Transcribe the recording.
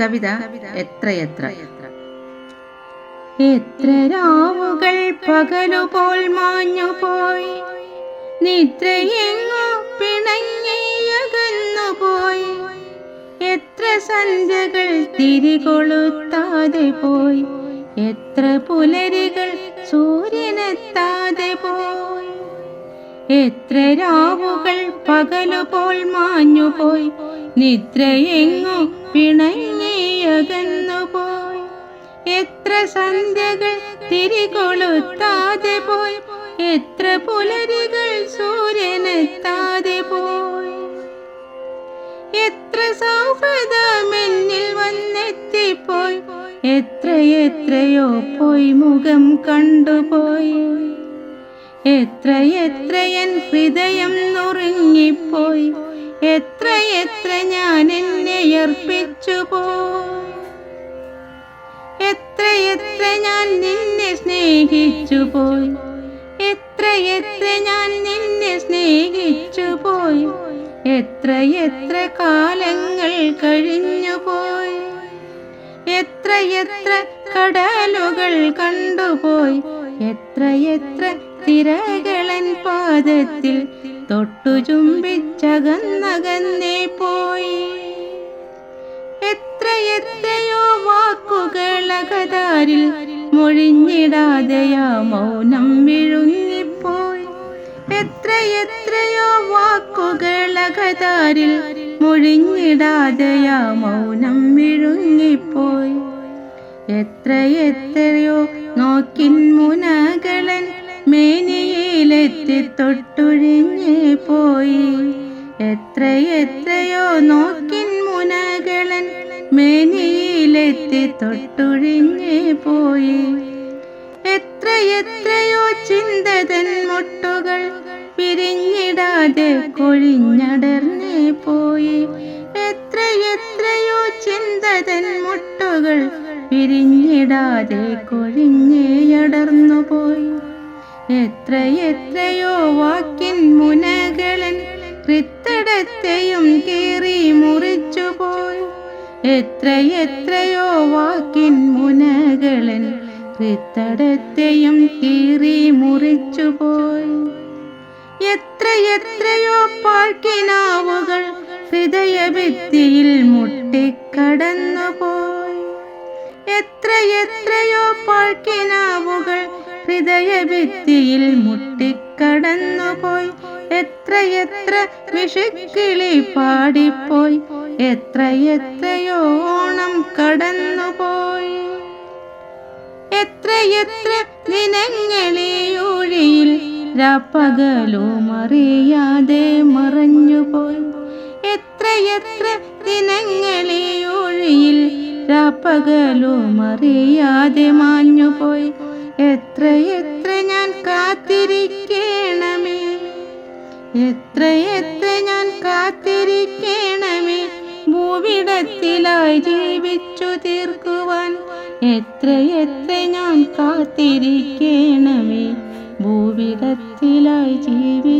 കവിത എത്രയെത്ര എത്ര? രാവുകൾ പകലുപോൽ മാഞ്ഞുപോയി നിദ്രയെങ്ങു പിണങ്ങിയകന്നുപോയി എത്ര സന്ധ്യകൾ തിരികൊളുത്താതെ പോയി എത്ര പുലരികൾ സൂര്യനെത്താതെ പോയി. എത്ര രാവുകൾ പകലുപോൽ മാഞ്ഞുപോയി നിദ്രയെങ്ങു പിണങ്ങിയകന്നുപോയി എത്ര സന്ധ്യകൾ തിരികൊളുത്താതെ പോയി. എത്ര പുലരികൾ സൂര്യനെത്താതെ പോയി. എത്ര സൗഹൃദമെന്നിൽ വന്നെത്തിപ്പോയി. എത്ര എത്രയോ പോയി മുഖം കണ്ടുപോയി. എത്ര എത്ര എൻ ഹൃദയം നുറുങ്ങിപ്പോയി. എത്ര എത്ര ഞാൻ എന്നെ അർപ്പിച്ചു പോയി എത്ര എത്ര ഞാൻ നിന്നെ സ്നേഹിച്ചു പോയി എത്ര എത്ര ഞാൻ നിന്നെ സ്നേഹിച്ചു പോയി എത്ര എത്ര കാലങ്ങൾ കഴിഞ്ഞു പോയി എത്ര എത്ര കടലുകൾ കണ്ടുപോയി? എത്ര എത്ര തിരകളൻ പാദത്തിൽ തൊട്ടു ചുംബിച്ചകന്നകന്നേ പോയി എത്ര വാക്കുകളകതാരിൽ മൊഴിഞ്ഞിടാതെയാ മൗനം വിഴുങ്ങിപ്പോയി. എത്ര എത്രയോ വാക്കുകളകതാരിൽ മൊഴിഞ്ഞിടാതെയാ മൗനം വിഴുങ്ങിപ്പോയി. എത്ര എത്രയോ നോക്കിൻ മുനകളൻ മേനിയിലെത്തി തൊട്ടൊഴിഞ്ഞു പോയി. എത്ര എത്രയോ നോക്കിൻ മുനകളൻ മേനിയിലെത്തി തൊട്ടുഴിഞ്ഞേ പോയി. എത്ര എത്രയോ ചിന്തതൻ മുട്ടുകൾ പിരിഞ്ഞിടാതെ കൊഴിഞ്ഞടർന്നേ പോയി. എത്ര എത്രയോ ചിന്തതൻ മുട്ടുകൾ പിരിഞ്ഞിടാതെ കൊഴിഞ്ഞേയടർന്നു പോയി. എത്ര എത്രയോ വാക്കിൻ മുനകളൻ കൃത്തടത്തെയും കീറി എത്ര എത്രയോ വാക്കിൻ മുനകളൻ കൃത്തടത്തെയും കീറി മുറിച്ചു പോയി. എത്ര പാഴ്ക്കിനാവുകൾ ഹൃദയഭിത്തിയിൽ മുട്ടിക്കടന്നുപോയി എത്രയെത്രയോ എത്ര എത്രയോ പാഴ്ക്കിനാവുകൾ ഹൃദയഭിത്തിയിൽ മുട്ടിക്കടന്നുപോയി എത്രയെത്ര എത്ര എത്ര വിഷക്കിളി പാടിപ്പോയി. എത്ര എത്രയോ ഓണം കടന്നുപോയി. എത്രയെത്ര ദിനങ്ങളെ ദിനങ്ങളെയൊഴിയിൽ രാപ്പകലും അറിയാതെ മറഞ്ഞുപോയി എത്രയെത്ര ദിനങ്ങളെ ദിനങ്ങളെയൊഴിയിൽ രാപ്പകലും അറിയാതെ മാഞ്ഞുപോയി. എത്ര എത്ര ഞാൻ കാത്തിരിക്കണമേ. എത്ര എത്ര ഞാൻ കാത്തിരിക്കണമേ ഭൂവിടത്തിലായി ജീവിച്ചു തീർക്കുവാൻ എത്ര എത്ര ഞാൻ കാത്തിരിക്കണമേ. ഭൂവിടത്തിലായി തീർക്കുവാൻ